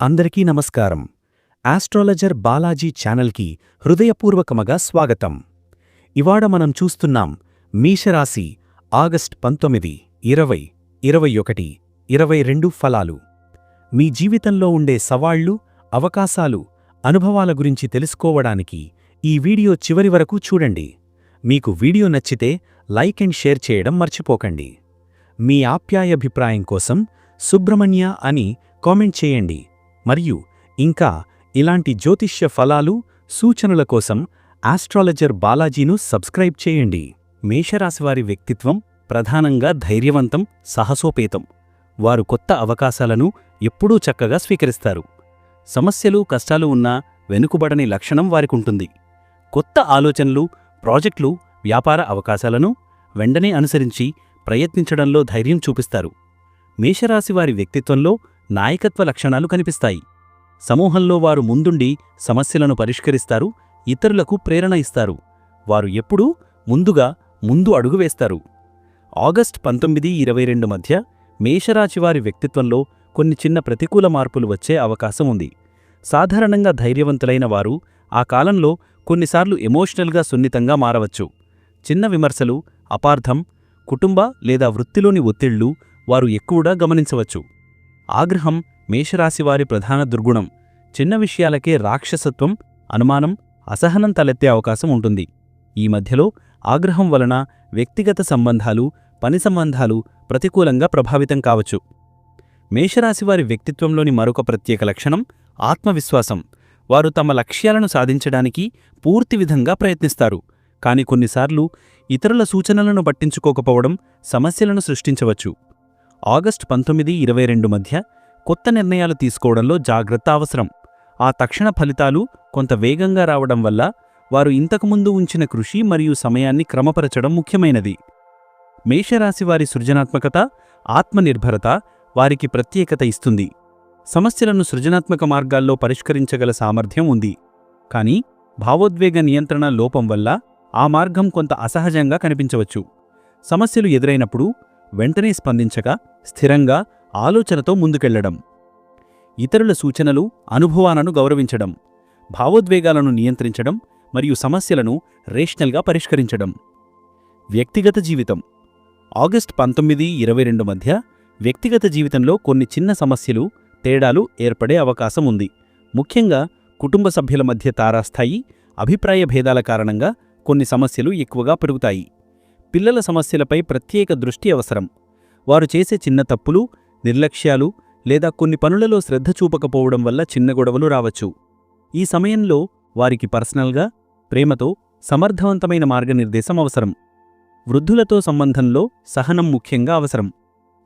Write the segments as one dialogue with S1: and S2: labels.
S1: అందరికీ నమస్కారం. ఆస్ట్రాలజర్ బాలాజీ ఛానల్కి హృదయపూర్వకముగా స్వాగతం. ఇవాడ మనం చూస్తున్నాం మీషరాశి ఆగస్ట్ పంతొమ్మిది ఇరవై ఇరవై ఒకటి ఇరవై రెండు ఫలాలు. మీ జీవితంలో ఉండే సవాళ్ళు అవకాశాలు అనుభవాల గురించి తెలుసుకోవడానికి ఈ వీడియో చివరి వరకు చూడండి. మీకు వీడియో నచ్చితే లైక్ అండ్ షేర్ చేయడం మర్చిపోకండి. మీ ఆప్యాయభిప్రాయం కోసం సుబ్రహ్మణ్య అని కామెంట్ చేయండి. మరియు ఇంకా ఇలాంటి జ్యోతిష్య ఫలాలు సూచనల కోసం ఆస్ట్రాలజర్ బాలాజీను సబ్స్క్రైబ్ చేయండి. మేషరాశివారి వ్యక్తిత్వం ప్రధానంగా ధైర్యవంతం సాహసోపేతం. వారు కొత్త అవకాశాలను ఎప్పుడూ చక్కగా స్వీకరిస్తారు. సమస్యలు కష్టాలు ఉన్నా వెనుకబడని లక్షణం వారికుంటుంది. కొత్త ఆలోచనలు ప్రాజెక్టులు వ్యాపార అవకాశాలను వెంటనే అనుసరించి ప్రయత్నించడంలో ధైర్యం చూపిస్తారు. మేషరాశివారి వ్యక్తిత్వంలో నాయకత్వ లక్షణాలు కనిపిస్తాయి. సమూహంలో వారు ముందుండి సమస్యలను పరిష్కరిస్తారు ఇతరులకు ప్రేరణ ఇస్తారు. వారు ఎప్పుడూ ముందుగా ముందు అడుగు వేస్తారు. ఆగస్ట్ పంతొమ్మిది ఇరవై రెండు మధ్య మేషరాశివారి వ్యక్తిత్వంలో కొన్ని చిన్న ప్రతికూల మార్పులు వచ్చే అవకాశం ఉంది. సాధారణంగా ధైర్యవంతులైన వారు ఆ కాలంలో కొన్నిసార్లు ఎమోషనల్గా సున్నితంగా మారవచ్చు. చిన్న విమర్శలు అపార్థం కుటుంబ లేదా వృత్తిలోని ఒత్తిళ్ళు వారు ఎక్కువగా గమనించవచ్చు. ఆగ్రహం మేషరాశివారి ప్రధాన దుర్గుణం. చిన్న విషయాలకే రాక్షసత్వం అనుమానం అసహనం తలెత్తే అవకాశం ఉంటుంది. ఈ మధ్యలో ఆగ్రహం వలన వ్యక్తిగత సంబంధాలు పని సంబంధాలు ప్రతికూలంగా ప్రభావితం కావచ్చు. మేషరాశివారి వ్యక్తిత్వంలోని మరొక ప్రత్యేక లక్షణం ఆత్మవిశ్వాసం. వారు తమ లక్ష్యాలను సాధించడానికి పూర్తి విధంగా ప్రయత్నిస్తారు. కాని కొన్నిసార్లు ఇతరుల సూచనలను పట్టించుకోకపోవడం సమస్యలను సృష్టించవచ్చు. ఆగస్ట్ పంతొమ్మిది ఇరవై రెండు మధ్య కొత్త నిర్ణయాలు తీసుకోవడంలో జాగ్రత్త అవసరం. ఆ తక్షణ ఫలితాలు కొంత వేగంగా రావడం వల్ల వారు ఇంతకుముందు ఉంచిన కృషి మరియు సమయాన్ని క్రమపరచడం ముఖ్యమైనది. మేషరాశివారి సృజనాత్మకత ఆత్మనిర్భరత వారికి ప్రత్యేకత ఇస్తుంది. సమస్యలను సృజనాత్మక మార్గాల్లో పరిష్కరించగల సామర్థ్యం ఉంది. కానీ భావోద్వేగ నియంత్రణ లోపం వల్ల ఆ మార్గం కొంత అసహజంగా కనిపించవచ్చు. సమస్యలు ఎదురైనప్పుడు వెంటనే స్పందించక స్థిరంగా ఆలోచనతో ముందుకెళ్ళడం. ఇతరుల సూచనలు అనుభవాలను గౌరవించడం భావోద్వేగాలను నియంత్రించడం మరియు సమస్యలను రేషనల్గా పరిష్కరించడం. వ్యక్తిగత జీవితం. ఆగస్ట్ పంతొమ్మిది ఇరవై రెండు మధ్య వ్యక్తిగత జీవితంలో కొన్ని చిన్న సమస్యలు తేడాలు ఏర్పడే అవకాశం ఉంది. ముఖ్యంగా కుటుంబ సభ్యుల మధ్య తారాస్థాయి అభిప్రాయ భేదాల కారణంగా కొన్ని సమస్యలు ఎక్కువగా పెరుగుతాయి. పిల్లల సమస్యలపై ప్రత్యేక దృష్టి అవసరం. వారు చేసే చిన్న తప్పులు నిర్లక్ష్యాలు లేదా కొన్ని పనులలో శ్రద్ధ చూపకపోవడం వల్ల చిన్న గొడవలు రావచ్చు. ఈ సమయంలో వారికి పర్సనల్గా ప్రేమతో సమర్థవంతమైన మార్గనిర్దేశం అవసరం. వృద్ధులతో సంబంధంలో సహనం ముఖ్యంగా అవసరం.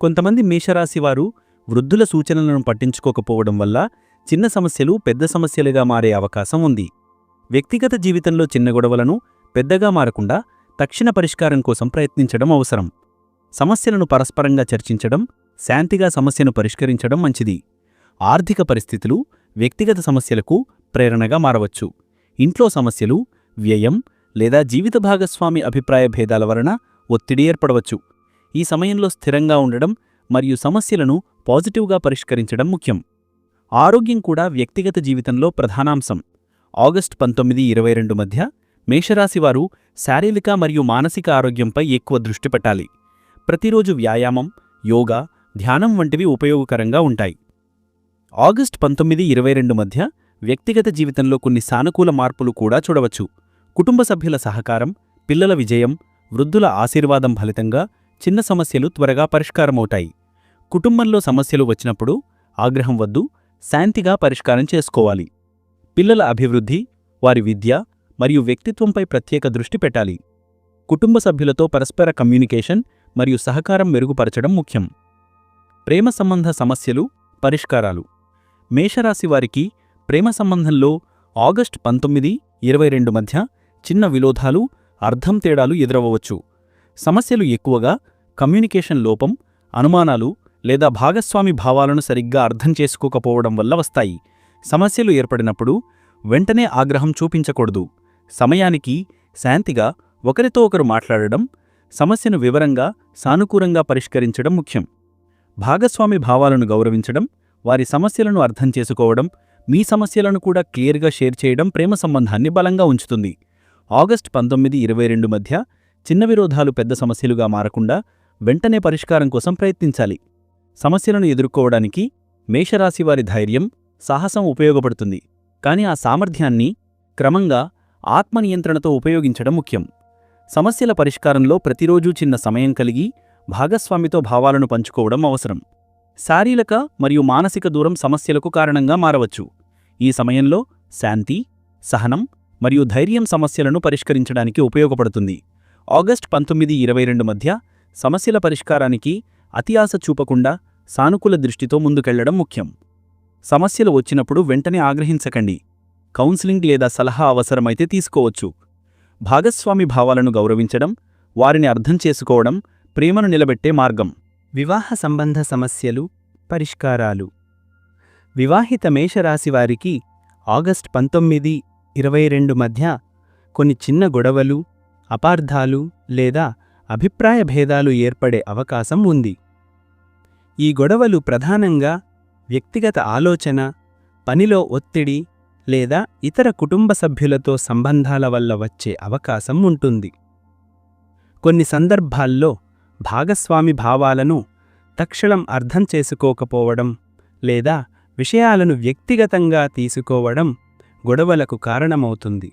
S1: కొంతమంది మేషరాశివారు వృద్ధుల సూచనలను పట్టించుకోకపోవడం వల్ల చిన్న సమస్యలు పెద్ద సమస్యలుగా మారే అవకాశం ఉంది. వ్యక్తిగత జీవితంలో చిన్న గొడవలను పెద్దగా మారకుండా తక్షణ పరిష్కారం కోసం ప్రయత్నించడం అవసరం. సమస్యలను పరస్పరంగా చర్చించడం శాంతిగా సమస్యను పరిష్కరించడం మంచిది. ఆర్థిక పరిస్థితులు వ్యక్తిగత సమస్యలకు ప్రేరణగా మారవచ్చు. ఇంట్లో సమస్యలు వ్యయం లేదా జీవిత భాగస్వామి అభిప్రాయ భేదాల వలన ఒత్తిడి ఏర్పడవచ్చు. ఈ సమయంలో స్థిరంగా ఉండడం మరియు సమస్యలను పాజిటివ్గా పరిష్కరించడం ముఖ్యం. ఆరోగ్యం కూడా వ్యక్తిగత జీవితంలో ప్రధానాంశం. ఆగస్ట్ పంతొమ్మిది ఇరవై రెండు మధ్య మేషరాశివారు శారీరక మరియు మానసిక ఆరోగ్యంపై ఎక్కువ దృష్టి పెట్టాలి. ప్రతిరోజు వ్యాయామం యోగా ధ్యానం వంటివి ఉపయోగకరంగా ఉంటాయి. ఆగస్ట్ పంతొమ్మిది ఇరవై రెండు మధ్య వ్యక్తిగత జీవితంలో కొన్ని సానుకూల మార్పులు కూడా చూడవచ్చు. కుటుంబ సభ్యుల సహకారం పిల్లల విజయం వృద్ధుల ఆశీర్వాదం ఫలితంగా చిన్న సమస్యలు త్వరగా పరిష్కారమవుతాయి. కుటుంబంలో సమస్యలు వచ్చినప్పుడు ఆగ్రహం వద్దు శాంతిగా పరిష్కారం చేసుకోవాలి. పిల్లల అభివృద్ధి వారి విద్య మరియు వ్యక్తిత్వంపై ప్రత్యేక దృష్టి పెట్టాలి. కుటుంబ సభ్యులతో పరస్పర కమ్యూనికేషన్ మరియు సహకారం మెరుగుపరచడం ముఖ్యం. ప్రేమ సంబంధ సమస్యలు పరిష్కారాలు. మేషరాశి వారికి ప్రేమ సంబంధంలో ఆగస్ట్ పంతొమ్మిది ఇరవై రెండు మధ్య చిన్న విలోధాలు అర్థం తేడాలు ఎదురవ్వచ్చు సమస్యలు ఎక్కువగా కమ్యూనికేషన్ లోపం అనుమానాలు లేదా భాగస్వామి భావాలను సరిగ్గా అర్థం చేసుకోకపోవడం వల్ల వస్తాయి. సమస్యలు ఏర్పడినప్పుడు వెంటనే ఆగ్రహం చూపించకూడదు. సమయానికి శాంతిగా ఒకరితో ఒకరు మాట్లాడడం సమస్యను వివరంగా సానుకూలంగా పరిష్కరించడం ముఖ్యం. భాగస్వామి భావాలను గౌరవించడం
S2: వారి సమస్యలను అర్థం చేసుకోవడం మీ సమస్యలను కూడా క్లియర్గా షేర్ చేయడం ప్రేమ సంబంధాన్ని బలంగా ఉంచుతుంది. ఆగస్ట్ పంతొమ్మిది ఇరవై రెండు మధ్య చిన్న విరోధాలు పెద్ద సమస్యలుగా మారకుండా వెంటనే పరిష్కారం కోసం ప్రయత్నించాలి. సమస్యలను ఎదుర్కోవడానికి మేషరాశి వారి ధైర్యం సాహసం ఉపయోగపడుతుంది. కానీ ఆ సామర్థ్యాన్ని క్రమంగా ఆత్మనియంత్రణతో ఉపయోగించడం ముఖ్యం. సమస్యల పరిష్కారంలో ప్రతిరోజూ చిన్న సమయం కలిగి భాగస్వామితో భావాలను పంచుకోవడం అవసరం. శారీరక మరియు మానసిక దూరం సమస్యలకు కారణంగా మారవచ్చు. ఈ సమయంలో శాంతి సహనం మరియు ధైర్యం సమస్యలను పరిష్కరించడానికి ఉపయోగపడుతుంది. ఆగస్ట్ పంతొమ్మిది ఇరవై రెండు మధ్య సమస్యల పరిష్కారానికి అతి ఆశ చూపకుండా సానుకూల దృష్టితో ముందుకెళ్ళడం ముఖ్యం. సమస్యలు వచ్చినప్పుడు వెంటనే ఆగ్రహించకండి. కౌన్సిలింగ్ లేదా సలహా అవసరమైతే తీసుకోవచ్చు. భాగస్వామి భావాలను గౌరవించడం వారిని అర్థం చేసుకోవడం ప్రేమను నిలబెట్టే మార్గం.
S1: వివాహ సంబంధ సమస్యలు పరిష్కారాలు. వివాహిత మేషరాశివారికి ఆగస్ట్ పంతొమ్మిది ఇరవై రెండు మధ్య కొన్ని చిన్న గొడవలు అపార్థాలు లేదా అభిప్రాయ భేదాలు ఏర్పడే అవకాశం ఉంది. ఈ గొడవలు ప్రధానంగా వ్యక్తిగత ఆలోచన పనిలో ఒత్తిడి లేదా ఇతర కుటుంబ సభ్యులతో సంబంధాల వల్ల వచ్చే అవకాశం ఉంటుంది. కొన్ని సందర్భాల్లో భాగస్వామి భావాలను తక్షణం అర్థం చేసుకోకపోవడం లేదా విషయాలను వ్యక్తిగతంగా తీసుకోవడం గొడవలకు కారణమవుతుంది.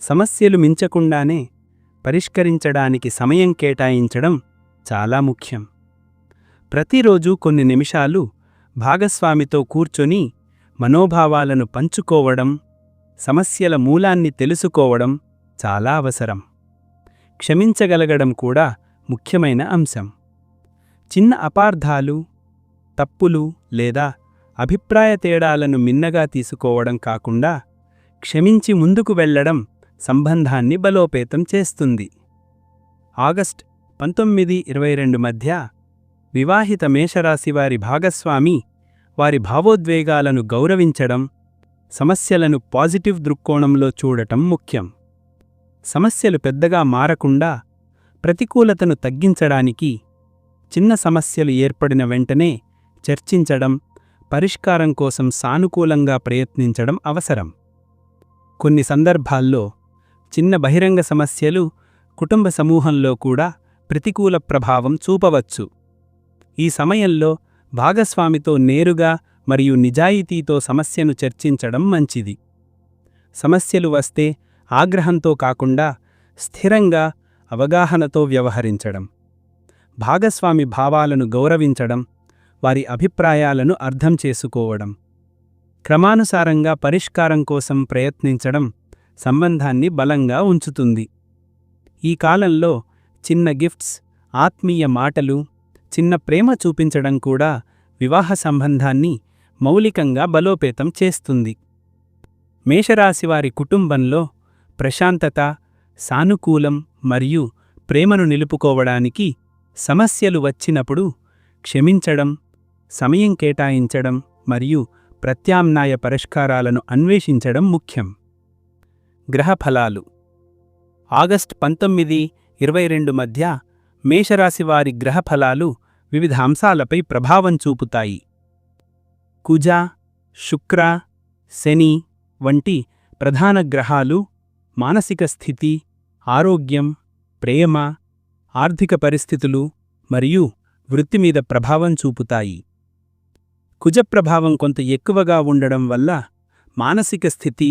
S1: సమస్యలు మించకుండానే పరిష్కరించడానికి సమయం కేటాయించడం చాలా ముఖ్యం. ప్రతిరోజు కొన్ని నిమిషాలు భాగస్వామితో కూర్చొని మనోభావాలను పంచుకోవడం సమస్యల మూలాన్ని తెలుసుకోవడం చాలా అవసరం. క్షమించగలగడం కూడా ముఖ్యమైన అంశం. చిన్న అపార్థాలు తప్పులు లేదా అభిప్రాయ తేడాలను మిన్నగా తీసుకోవడం కాకుండా క్షమించి ముందుకు వెళ్ళడం సంబంధాన్ని బలోపేతం చేస్తుంది. ఆగస్ట్ పంతొమ్మిది ఇరవై రెండు మధ్య వివాహిత మేషరాశివారి భాగస్వామి వారి భావోద్వేగాలను గౌరవించడం సమస్యలను పాజిటివ్ దృక్కోణంలో చూడటం ముఖ్యం. సమస్యలు పెద్దగా మారకుండా ప్రతికూలతను తగ్గించడానికి చిన్న సమస్యలు ఏర్పడిన వెంటనే చర్చించడం పరిష్కారం కోసం సానుకూలంగా ప్రయత్నించడం అవసరం. కొన్ని సందర్భాల్లో చిన్న బహిరంగ సమస్యలు కుటుంబ సమూహంలో కూడా ప్రతికూల ప్రభావం చూపవచ్చు. ఈ సమయంలో భాగస్వామితో నేరుగా మరియు నిజాయితీతో సమస్యను చర్చించడం మంచిది. సమస్యలు వస్తే ఆగ్రహంతో కాకుండా స్థిరంగా అవగాహనతో వ్యవహరించడం. భాగస్వామి భావాలను గౌరవించడం వారి అభిప్రాయాలను అర్థం చేసుకోవడం. క్రమానుసారంగా పరిష్కారం కోసం ప్రయత్నించడం సంబంధాన్ని బలంగా ఉంచుతుంది. ఈ కాలంలో చిన్న గిఫ్ట్స్ ఆత్మీయ మాటలు చిన్న ప్రేమ చూపించడం కూడా వివాహ సంబంధాన్ని మౌలికంగా బలోపేతం చేస్తుంది. మేషరాశివారి కుటుంబంలో ప్రశాంతత సానుకూలం మరియు ప్రేమను నిలుపుకోవడానికి సమస్యలు వచ్చినప్పుడు క్షమించడం సమయం కేటాయించడం మరియు ప్రత్యామ్నాయ పరిష్కారాలను అన్వేషించడం ముఖ్యం. గ్రహఫలాలు. ఆగస్ట్ పంతొమ్మిది ఇరవై రెండు మధ్య మేషరాశివారి గ్రహఫలాలు వివిధ అంశాలపై ప్రభావం చూపుతాయి. కుజ శుక్ర శని వంటి ప్రధాన గ్రహాలు మానసిక స్థితి ఆరోగ్యం ప్రేమ ఆర్థిక పరిస్థితులు మరియు వృత్తి మీద ప్రభావం చూపుతాయి. కుజ ప్రభావం కొంత ఎక్కువగా ఉండడం వల్ల మానసిక స్థితి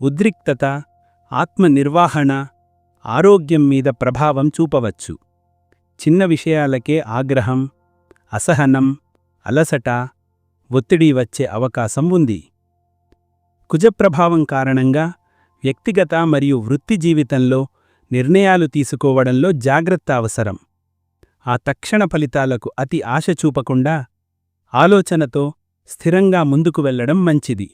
S1: ఉద్రిక్తత ఆత్మనిర్వహణ ఆరోగ్యం మీద ప్రభావం చూపవచ్చు. చిన్న విషయాలకే ఆగ్రహం అసహనం అలసట ఒత్తిడి వచ్చే అవకాశం ఉంది. కుజప్రభావం కారణంగా వ్యక్తిగత మరియు వృత్తి జీవితంలో నిర్ణయాలు తీసుకోవడంలో జాగ్రత్త అవసరం. ఆ తక్షణ ఫలితాలకు అతి ఆశ చూపకుండా ఆలోచనతో స్థిరంగా ముందుకు వెళ్ళడం మంచిది.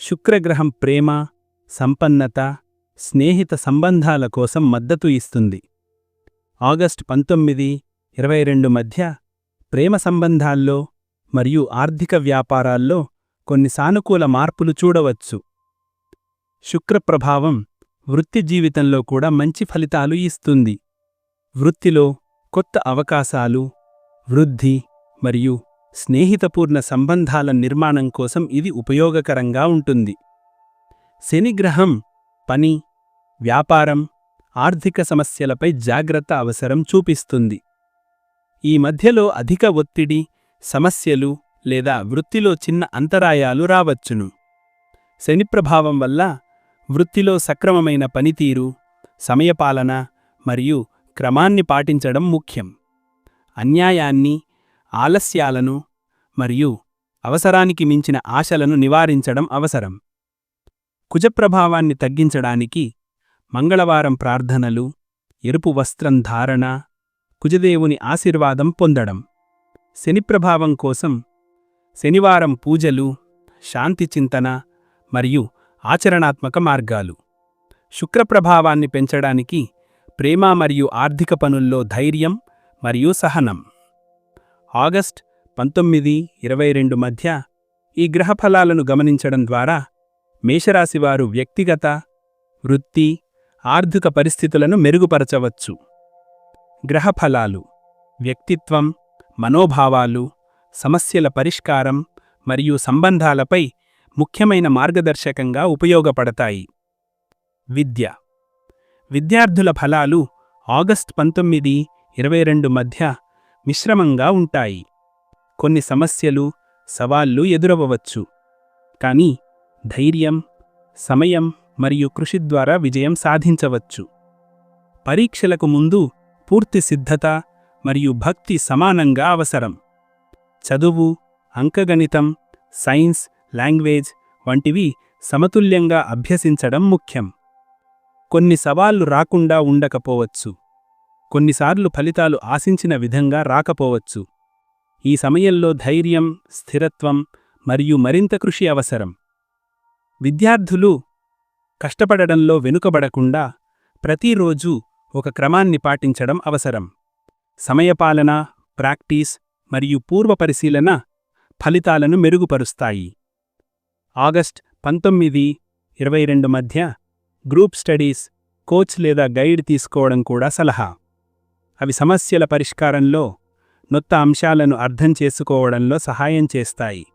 S1: శుక్రగ్రహం ప్రేమ సంపన్నత స్నేహిత సంబంధాల కోసం మద్దతు ఇస్తుంది. ఆగస్ట్ పంతొమ్మిది ఇరవై రెండు మధ్య ప్రేమ సంబంధాల్లో మరియు ఆర్థిక వ్యాపారాల్లో కొన్ని సానుకూల మార్పులు చూడవచ్చు. శుక్రప్రభావం వృత్తి జీవితంలో కూడా మంచి ఫలితాలు ఇస్తుంది. వృత్తిలో కొత్త అవకాశాలు వృద్ధి మరియు
S3: స్నేహితపూర్ణ సంబంధాల నిర్మాణం కోసం ఇది ఉపయోగకరంగా ఉంటుంది. శనిగ్రహం పని వ్యాపారం ఆర్థిక సమస్యలపై జాగ్రత్త అవసరం చూపిస్తుంది. ఈ మధ్యలో అధిక ఒత్తిడి సమస్యలు లేదా వృత్తిలో చిన్న అంతరాయాలు రావచ్చును. శని ప్రభావం వల్ల వృత్తిలో సక్రమమైన పనితీరు సమయపాలన మరియు క్రమాన్ని పాటించడం ముఖ్యం. అన్యాయాన్ని ఆలస్యాలను మరియు అవసరానికి మించిన ఆశలను నివారించడం అవసరం. కుజప్రభావాన్ని తగ్గించడానికి మంగళవారం ప్రార్థనలు ఎరుపు వస్త్రం ధారణ కుజదేవుని ఆశీర్వాదం పొందడం. శని ప్రభావం కోసం శనివారం పూజలు శాంతి చింతన మరియు ఆచరణాత్మక మార్గాలు. శుక్రప్రభావాన్ని పెంచడానికి ప్రేమ మరియు ఆర్థిక పనుల్లో ధైర్యం మరియు సహనం. ఆగస్ట్ పంతొమ్మిది ఇరవై రెండు మధ్య ఈ గ్రహఫలాలను గమనించడం ద్వారా మేషరాశివారు వ్యక్తిగత వృత్తి ఆర్థిక పరిస్థితులను మెరుగుపరచవచ్చు. గ్రహఫలాలు వ్యక్తిత్వం మనోభావాలు సమస్యల పరిష్కారం మరియు సంబంధాలపై ముఖ్యమైన మార్గదర్శకంగా ఉపయోగపడతాయి. విద్య. విద్యార్థుల ఫలాలు ఆగస్ట్ పంతొమ్మిది ఇరవై రెండు మధ్య మిశ్రమంగా ఉంటాయి. కొన్ని సమస్యలు సవాళ్ళు ఎదురవ్వచ్చు. కానీ ధైర్యం సమయం మరియు కృషి ద్వారా విజయం సాధించవచ్చు. పరీక్షలకు ముందు పూర్తి సిద్ధత మరియు భక్తి సమానంగా అవసరం. చదువు అంకగణితం సైన్స్ లాంగ్వేజ్ వంటివి సమతుల్యంగా అభ్యసించడం ముఖ్యం. కొన్ని సవాళ్ళు రాకుండా ఉండకపోవచ్చు. కొన్నిసార్లు ఫలితాలు ఆశించిన విధంగా రాకపోవచ్చు. ఈ సమయంలో ధైర్యం స్థిరత్వం మరియు మరింత కృషి అవసరం. విద్యార్థులు కష్టపడడంలో వెనుకబడకుండా ప్రతిరోజు ఒక క్రమాన్ని పాటించడం అవసరం. సమయపాలన ప్రాక్టీస్ మరియు పూర్వపరిశీలన ఫలితాలను మెరుగుపరుస్తాయి. ఆగస్ట్ పంతొమ్మిది ఇరవై రెండు మధ్య గ్రూప్ స్టడీస్ కోచ్ లేదా గైడ్ తీసుకోవడం కూడా సలహా. అవి సమస్యల పరిష్కారంలో నొత్త అంశాలను అర్థం చేసుకోవడంలో సహాయం చేస్తాయి.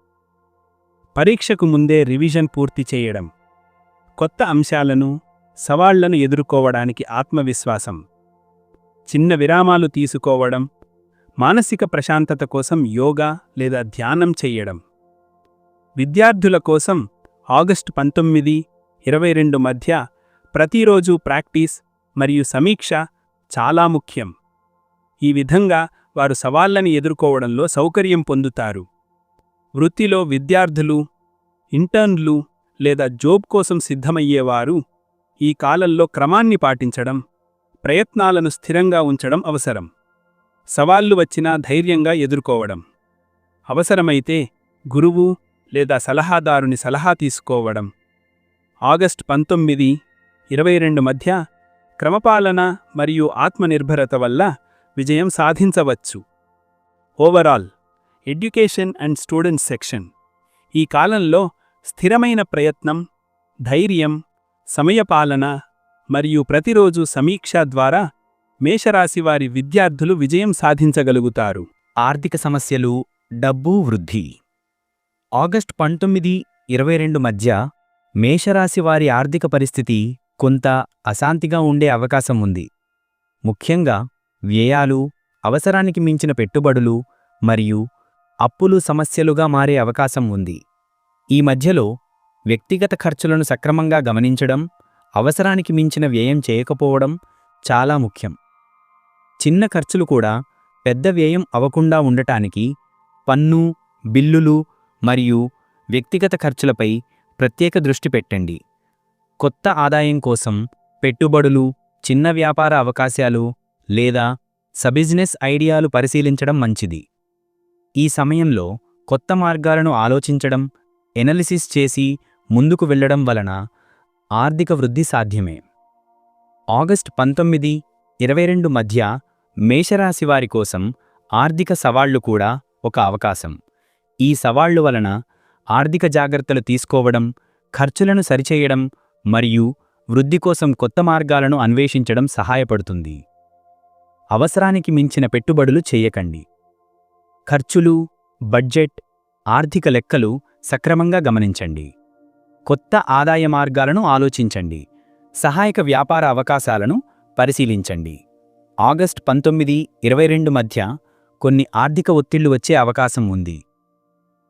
S3: పరీక్షకు ముందే రివిజన్ పూర్తి చేయడం. కొత్త అంశాలను సవాళ్ళను ఎదుర్కోవడానికి ఆత్మవిశ్వాసం చిన్న విరామాలు తీసుకోవడం మానసిక ప్రశాంతత కోసం యోగా లేదా ధ్యానం చెయ్యడం విద్యార్థుల కోసం ఆగస్టు పంతొమ్మిది ఇరవై రెండు మధ్య ప్రతిరోజు ప్రాక్టీస్ మరియు సమీక్ష చాలా ముఖ్యం. ఈ విధంగా వారు సవాళ్ళను ఎదుర్కోవడంలో సౌకర్యం పొందుతారు. వృత్తిలో విద్యార్థులు ఇంటర్న్లు లేదా జోబ్ కోసం సిద్ధమయ్యేవారు ఈ కాలంలో క్రమాన్ని పాటించడం ప్రయత్నాలను స్థిరంగా ఉంచడం అవసరం. సవాళ్ళు వచ్చినా ధైర్యంగా ఎదుర్కోవడం. అవసరమైతే గురువు లేదా సలహాదారుని సలహా తీసుకోవడం. ఆగస్ట్ పంతొమ్మిది ఇరవై రెండు మధ్య క్రమపాలన మరియు ఆత్మనిర్భరత వల్ల విజయం సాధించవచ్చు. Overall education and students section ఈ కాలంలో స్థిరమైన ప్రయత్నం ధైర్యం సమయపాలన మరియు ప్రతిరోజు సమీక్ష ద్వారా మేషరాశివారి విద్యార్థులు విజయం సాధించగలుగుతారు.
S1: ఆర్థిక సమస్యలు డబ్బు వృద్ధి. ఆగస్ట్ పంతొమ్మిది ఇరవై రెండు మధ్య మేషరాశివారి ఆర్థిక పరిస్థితి కొంత అశాంతిగా ఉండే అవకాశం ఉంది. ముఖ్యంగా వ్యయాలు అవసరానికి మించిన పెట్టుబడులు మరియు అప్పులు సమస్యలుగా మారే అవకాశం ఉంది. ఈ మధ్యలో వ్యక్తిగత ఖర్చులను సక్రమంగా గమనించడం అవసరానికి మించిన వ్యయం చేయకపోవడం చాలా ముఖ్యం. చిన్న ఖర్చులు కూడా పెద్ద వ్యయం అవకుండా ఉండటానికి పన్ను బిల్లులు మరియు వ్యక్తిగత ఖర్చులపై ప్రత్యేక దృష్టి పెట్టండి. కొత్త ఆదాయం కోసం పెట్టుబడులు చిన్న వ్యాపార అవకాశాలు లేదా సబిజినెస్ ఐడియాలు పరిశీలించడం మంచిది. ఈ సమయంలో కొత్త మార్గాలను ఆలోచించడం ఎనలిసిస్ చేసి ముందుకు వెళ్ళడం వలన ఆర్థిక వృద్ధి సాధ్యమే. ఆగస్ట్ పంతొమ్మిది ఇరవై రెండు మధ్య మేషరాశివారి కోసం ఆర్థిక సవాళ్ళు కూడా ఒక అవకాశం. ఈ సవాళ్ళు వలన ఆర్థిక జాగ్రత్తలు తీసుకోవడం ఖర్చులను సరిచేయడం మరియు వృద్ధి కోసం కొత్త మార్గాలను అన్వేషించడం సహాయపడుతుంది. అవసరానికి మించిన పెట్టుబడులు చేయకండి. ఖర్చులు
S2: బడ్జెట్ ఆర్థిక లెక్కలు సక్రమంగా గమనించండి. కొత్త ఆదాయ మార్గాలను ఆలోచించండి. సహాయక వ్యాపార అవకాశాలను పరిశీలించండి. ఆగస్ట్ పంతొమ్మిది ఇరవై రెండు మధ్య కొన్ని ఆర్థిక ఒత్తిళ్ళు వచ్చే అవకాశం ఉంది.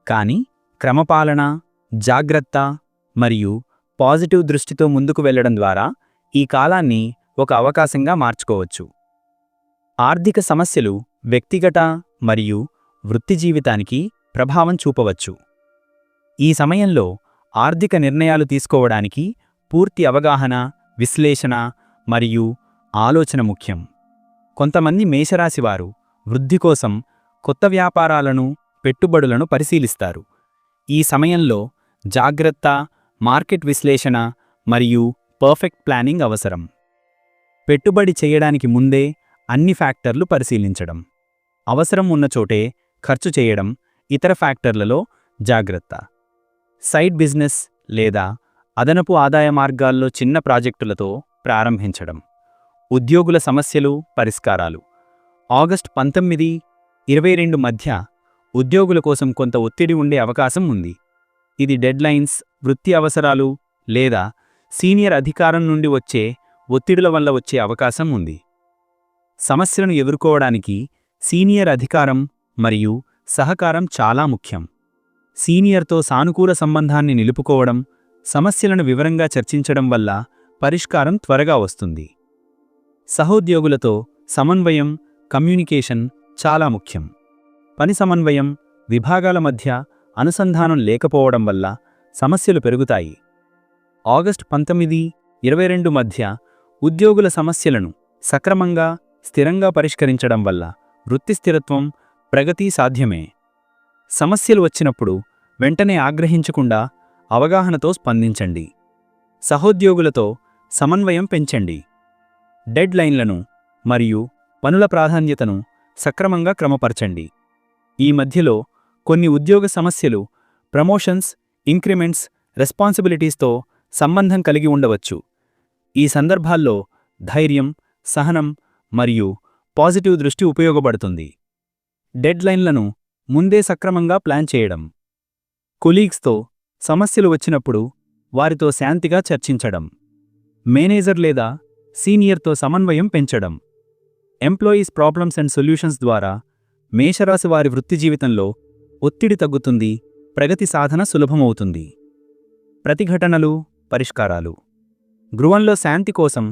S2: కానీ క్రమపాలన జాగ్రత్త మరియు పాజిటివ్ దృష్టితో ముందుకు వెళ్ళడం ద్వారా ఈ కాలాన్ని ఒక అవకాశంగా మార్చుకోవచ్చు. ఆర్థిక సమస్యలు వ్యక్తిగత మరియు వృత్తి జీవితానికి ప్రభావం చూపవచ్చు. ఈ సమయంలో ఆర్థిక నిర్ణయాలు తీసుకోవడానికి పూర్తి అవగాహన విశ్లేషణ మరియు ఆలోచన ముఖ్యం. కొంతమంది మేషరాశివారు వృద్ధి కోసం కొత్త వ్యాపారాలను పెట్టుబడులను పరిశీలిస్తారు. ఈ సమయంలో జాగ్రత్త మార్కెట్ విశ్లేషణ మరియు పర్ఫెక్ట్ ప్లానింగ్ అవసరం. పెట్టుబడి చేయడానికి ముందే అన్ని ఫ్యాక్టర్లు పరిశీలించడం. అవసరం ఉన్న చోటే ఖర్చు చేయడం ఇతర ఫ్యాక్టర్లలో జాగ్రత్త. సైడ్ బిజినెస్ లేదా అదనపు ఆదాయ మార్గాల్లో చిన్న ప్రాజెక్టులతో ప్రారంభించడం. ఉద్యోగుల సమస్యలు పరిష్కారాలు. ఆగస్ట్ పంతొమ్మిది ఇరవై రెండు మధ్య ఉద్యోగుల కోసం కొంత ఒత్తిడి ఉండే అవకాశం ఉంది. ఇది డెడ్లైన్స్ వృత్తి అవసరాలు లేదా సీనియర్ అధికారం నుండి వచ్చే ఒత్తిడుల వల్ల వచ్చే అవకాశం ఉంది. సమస్యలను ఎదుర్కోవడానికి సీనియర్ అధికారం మరియు సహకారం చాలా ముఖ్యం. సీనియర్తో సానుకూల సంబంధాన్ని నిలుపుకోవడం సమస్యలను వివరంగా చర్చించడం వల్ల పరిష్కారం త్వరగా వస్తుంది. సహోద్యోగులతో సమన్వయం కమ్యూనికేషన్ చాలా ముఖ్యం. పని సమన్వయం విభాగాల మధ్య అనుసంధానం లేకపోవడం వల్ల సమస్యలు పెరుగుతాయి. ఆగస్ట్ పంతొమ్మిది ఇరవై రెండు మధ్య ఉద్యోగుల సమస్యలను సక్రమంగా స్థిరంగా పరిష్కరించడం వల్ల వృత్తి స్థిరత్వం ప్రగతి సాధ్యమే. సమస్యలు వచ్చినప్పుడు వెంటనే ఆగ్రహించకుండా అవగాహనతో స్పందించండి. సహోద్యోగులతో సమన్వయం పెంచండి. డెడ్ లైన్లను మరియు పనుల ప్రాధాన్యతను సక్రమంగా క్రమపరచండి. ఈ మధ్యలో కొన్ని ఉద్యోగ సమస్యలు ప్రమోషన్స్ ఇంక్రిమెంట్స్ రెస్పాన్సిబిలిటీస్తో సంబంధం కలిగి ఉండవచ్చు. ఈ సందర్భాల్లో ధైర్యం సహనం మరియు పాజిటివ్ దృష్టి ఉపయోగపడుతుంది. డెడ్ లైన్లను ముందే సక్రమంగా ప్లాన్ చేయడం. కొలీగ్స్తో సమస్యలు వచ్చినప్పుడు వారితో శాంతిగా చర్చించడం మేనేజర్ లేదా సీనియర్తో సమన్వయం పెంచడం ఎంప్లాయీస్ ప్రాబ్లమ్స్ అండ్ సొల్యూషన్స్ ద్వారా మేషరాశి వారి వృత్తి జీవితంలో ఒత్తిడి తగ్గుతుంది ప్రగతి సాధన సులభమవుతుంది. ప్రతిఘటనలు పరిష్కారాలు. గృహంలో శాంతి కోసం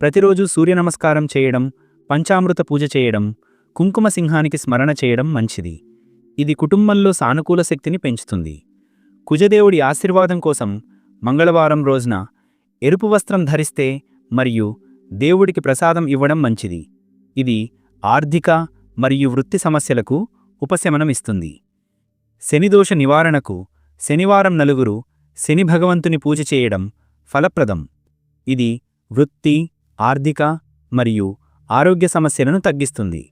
S2: ప్రతిరోజు సూర్యనమస్కారం చేయడం పంచామృత పూజ చేయడం కుంకుమ సింహానికి స్మరణ చేయడం మంచిది. ఇది కుటుంబంలో సానుకూల శక్తిని పెంచుతుంది. కుజదేవుడి ఆశీర్వాదం కోసం మంగళవారం రోజున ఎరుపు వస్త్రం ధరిస్తే మరియు దేవుడికి ప్రసాదం ఇవ్వడం మంచిది. ఇది ఆర్థిక మరియు వృత్తి సమస్యలకు ఉపశమనమిస్తుంది. శనిదోష నివారణకు శనివారం నలుగురు శని భగవంతుని పూజ చేయడం ఫలప్రదం. ఇది వృత్తి ఆర్థిక మరియు ఆరోగ్య సమస్యలను తగ్గిస్తుంది.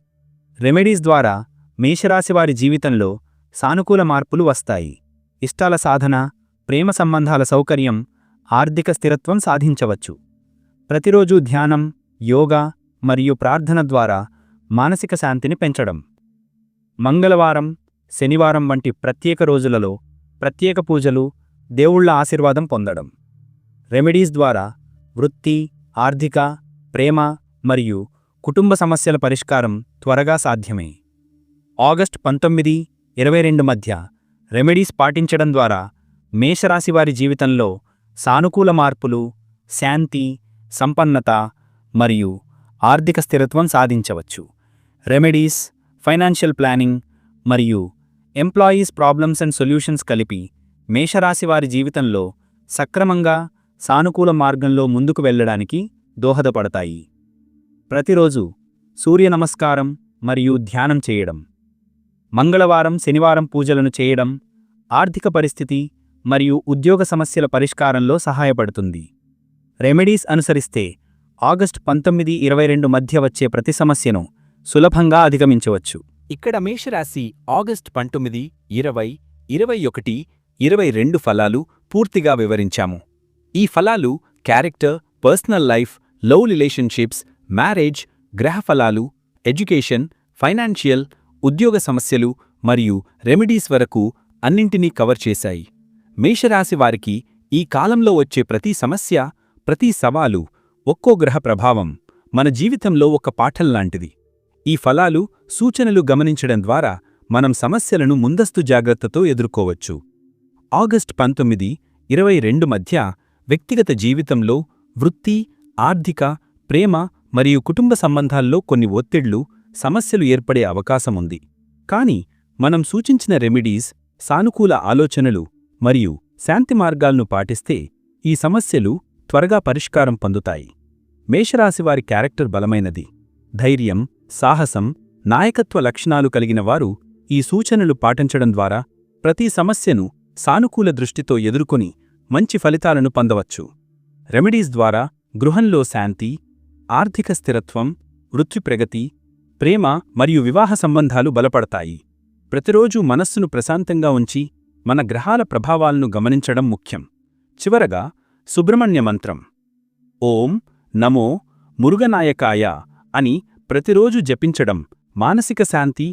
S2: రెమెడీస్ ద్వారా మేషరాశివారి జీవితంలో సానుకూల మార్పులు వస్తాయి. ఇష్టాల సాధన ప్రేమ సంబంధాల సౌకర్యం ఆర్థిక స్థిరత్వం సాధించవచ్చు. ప్రతిరోజు ధ్యానం యోగా మరియు ప్రార్థన ద్వారా మానసిక శాంతిని పెంచడం. మంగళవారం శనివారం వంటి ప్రత్యేక రోజులలో ప్రత్యేక పూజలు దేవుళ్ళ ఆశీర్వాదం పొందడం. రెమెడీస్ ద్వారా వృత్తి ఆర్థిక ప్రేమ మరియు కుటుంబ సమస్యల పరిష్కారం త్వరగా సాధ్యమే. ఆగస్ట్ పంతొమ్మిది ఇరవై రెండు మధ్య రెమెడీస్ పాటించడం ద్వారా మేషరాశివారి జీవితంలో సానుకూల మార్పులు శాంతి సంపన్నత మరియు ఆర్థిక స్థిరత్వం సాధించవచ్చు. రెమెడీస్ ఫైనాన్షియల్ ప్లానింగ్ మరియు ఎంప్లాయీస్ ప్రాబ్లమ్స్ అండ్ సొల్యూషన్స్ కలిపి మేషరాశివారి జీవితంలో సక్రమంగా సానుకూల మార్గంలో ముందుకు వెళ్ళడానికి దోహదపడతాయి. ప్రతిరోజు సూర్య నమస్కారం మరియు ధ్యానం చేయడం. మంగళవారం శనివారం పూజలను చేయడం ఆర్థిక పరిస్థితి మరియు ఉద్యోగ సమస్యల పరిష్కారంలో సహాయపడుతుంది. రెమెడీస్ అనుసరిస్తే ఆగస్ట్ పంతొమ్మిది ఇరవై రెండు మధ్య వచ్చే ప్రతి సమస్యను సులభంగా అధిగమించవచ్చు.
S1: ఇక్కడ మేషరాశి ఆగస్ట్ పంతొమ్మిది ఇరవై ఇరవై ఒకటి ఇరవై రెండు ఫలాలు పూర్తిగా వివరించాము. ఈ ఫలాలు character personal life love relationships marriage గ్రహ ఫలాలు ఎడ్యుకేషన్ ఫైనాన్షియల్ ఉద్యోగ సమస్యలు
S2: మరియు రెమెడీస్ వరకు అన్నింటినీ కవర్ చేశాయి. మేషరాశి వారికి ఈ కాలంలో వచ్చే ప్రతి సమస్య ప్రతి సవాలు ఒక్కో గ్రహ ప్రభావం మన జీవితంలో ఒక పాఠంలాంటిది ఈ ఫలాలు సూచనలు గమనించడం ద్వారా మనం సమస్యలను ముందస్తు జాగ్రత్తతో ఎదుర్కోవచ్చు. ఆగస్ట్ పంతొమ్మిది ఇరవై రెండు మధ్య వ్యక్తిగత జీవితంలో వృత్తి ఆర్థిక ప్రేమ మరియు కుటుంబ సంబంధాల్లో కొన్ని ఒత్తిళ్ళు సమస్యలు ఏర్పడే అవకాశముంది. కాని మనం సూచించిన రెమెడీస్ సానుకూల ఆలోచనలు మరియు శాంతి మార్గాలను పాటిస్తే ఈ సమస్యలు త్వరగా పరిష్కారం పొందుతాయి. మేషరాశివారి క్యారెక్టర్ బలమైనది. ధైర్యం సాహసం నాయకత్వ లక్షణాలు కలిగిన వారు ఈ సూచనలు పాటించడం ద్వారా ప్రతి సమస్యను సానుకూల దృష్టితో ఎదుర్కొని మంచి ఫలితాలను పొందవచ్చు. రెమెడీస్ ద్వారా గృహంలో శాంతి ఆర్థిక స్థిరత్వం వృత్తి ప్రగతి ప్రేమ మరియు వివాహ సంబంధాలు బలపడతాయి. ప్రతిరోజూ మనస్సును ప్రశాంతంగా ఉంచి మన గ్రహాల ప్రభావాలను గమనించడం ముఖ్యం. చివరగా సుబ్రహ్మణ్య మంత్రం. ఓం నమో మురుగనాయకాయ అని ప్రతిరోజు జపించడం మానసిక శాంతి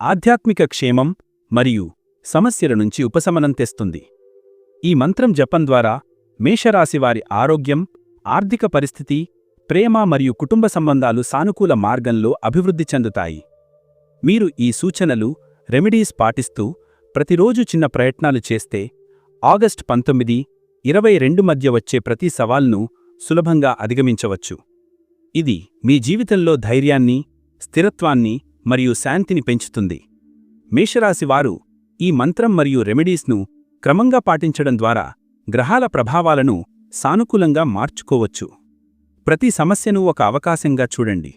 S2: ఆధ్యాత్మిక క్షేమం మరియు సమస్యల నుంచి ఉపశమనం తెస్తుంది. ఈ మంత్రం జపం ద్వారా మేషరాశివారి ఆరోగ్యం ఆర్థిక పరిస్థితి ప్రేమ మరియు కుటుంబ సంబంధాలు సానుకూల మార్గంలో అభివృద్ధి చెందుతాయి. మీరు ఈ సూచనలు రెమెడీస్ పాటిస్తూ ప్రతిరోజు చిన్న ప్రయత్నాలు చేస్తే ఆగస్ట్ పంతొమ్మిది ఇరవై రెండు మధ్య వచ్చే ప్రతి సవాల్ను సులభంగా అధిగమించవచ్చు. ఇది మీ జీవితంలో ధైర్యాన్ని స్థిరత్వాన్ని మరియు శాంతిని పెంచుతుంది. మేషరాశివారు ఈ మంత్రం మరియు రెమెడీస్ను క్రమంగా పాటించడం ద్వారా గ్రహాల ప్రభావాలను సానుకూలంగా మార్చుకోవచ్చు. ప్రతి సమస్యను ఒక అవకాశంగా చూడండి.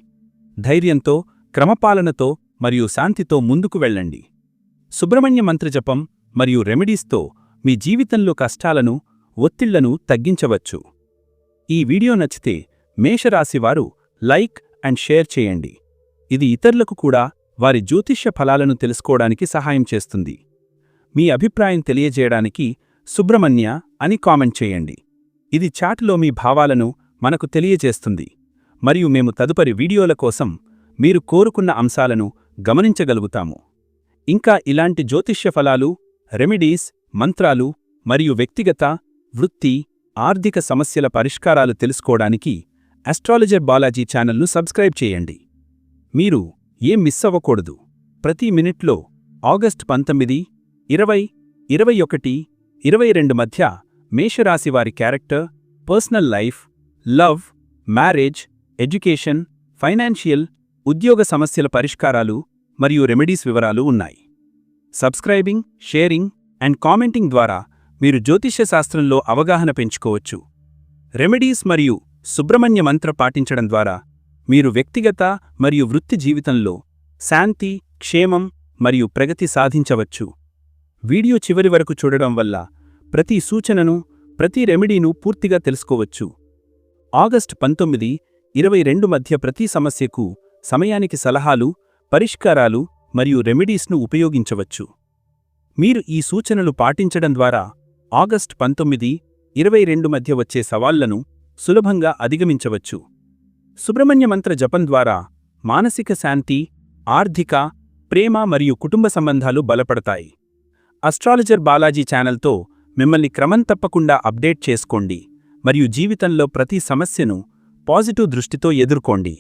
S2: ధైర్యంతో క్రమపాలనతో మరియు శాంతితో ముందుకు వెళ్ళండి. సుబ్రహ్మణ్య మంత్రజపం మరియు రెమెడీస్తో మీ జీవితంలో కష్టాలను ఒత్తిళ్ళను తగ్గించవచ్చు. ఈ వీడియో నచ్చితే మేషరాశివారు లైక్ అండ్ షేర్ చేయండి. ఇది ఇతరులకు కూడా వారి జ్యోతిష్య ఫలాలను తెలుసుకోవడానికి సహాయం చేస్తుంది. మీ అభిప్రాయం తెలియజేయడానికి సుబ్రహ్మణ్య అని కామెంట్ చేయండి. ఇది చాట్లో మీ భావాలను మనకు తెలియజేస్తుంది. మరియు మేము తదుపరి వీడియోల కోసం మీరు కోరుకున్న అంశాలను గమనించగలుగుతాము. ఇంకా ఇలాంటి జ్యోతిష్య ఫలాలు రెమెడీస్ మంత్రాలు మరియు వ్యక్తిగత వృత్తి ఆర్థిక సమస్యల పరిష్కారాలు తెలుసుకోవడానికి అస్ట్రాలజర్ బాలాజీ ఛానల్ను సబ్స్క్రైబ్ చేయండి. మీరు ఏం మిస్ అవ్వకూడదు. ప్రతి మినిట్లో ఆగస్ట్ పంతొమ్మిది ఇరవై ఇరవై ఒకటి ఇరవై రెండు మధ్య మేషరాశివారి character personal life love marriage education financial ఉద్యోగ సమస్యల పరిష్కారాలు మరియు రెమెడీస్ వివరాలు ఉన్నాయి. సబ్స్క్రైబింగ్ షేరింగ్ అండ్ కామెంటింగ్ ద్వారా మీరు జ్యోతిష్య శాస్త్రంలో అవగాహన పెంచుకోవచ్చు. రెమెడీస్ మరియు సుబ్రహ్మణ్య మంత్ర పాటించడం ద్వారా మీరు వ్యక్తిగత మరియు వృత్తి జీవితంలో శాంతి క్షేమం మరియు ప్రగతి సాధించవచ్చు. వీడియో చివరి వరకు చూడడం వల్ల ప్రతి సూచనను ప్రతి రెమెడీను పూర్తిగా తెలుసుకోవచ్చు. ఆగస్ట్ పంతొమ్మిది ఇరవై రెండు మధ్య ప్రతి సమస్యకు సమయానికి సలహాలు పరిష్కారాలు మరియు రెమెడీస్ను ఉపయోగించవచ్చు. మీరు ఈ సూచనలు పాటించడం ద్వారా ఆగస్ట్ పంతొమ్మిది ఇరవై రెండు మధ్య వచ్చే సవాళ్ళను సులభంగా అధిగమించవచ్చు. సుబ్రహ్మణ్య మంత్ర జపం ద్వారా మానసిక శాంతి ఆర్థిక ప్రేమ మరియు కుటుంబ సంబంధాలు బలపడతాయి. అస్ట్రాలజర్ బాలాజీ ఛానల్తో మిమ్మల్ని క్రమం తప్పకుండా అప్డేట్ చేసుకోండి. మరియు జీవితంలో ప్రతి సమస్యను పాజిటివ్ దృష్టితో ఎదుర్కోండి.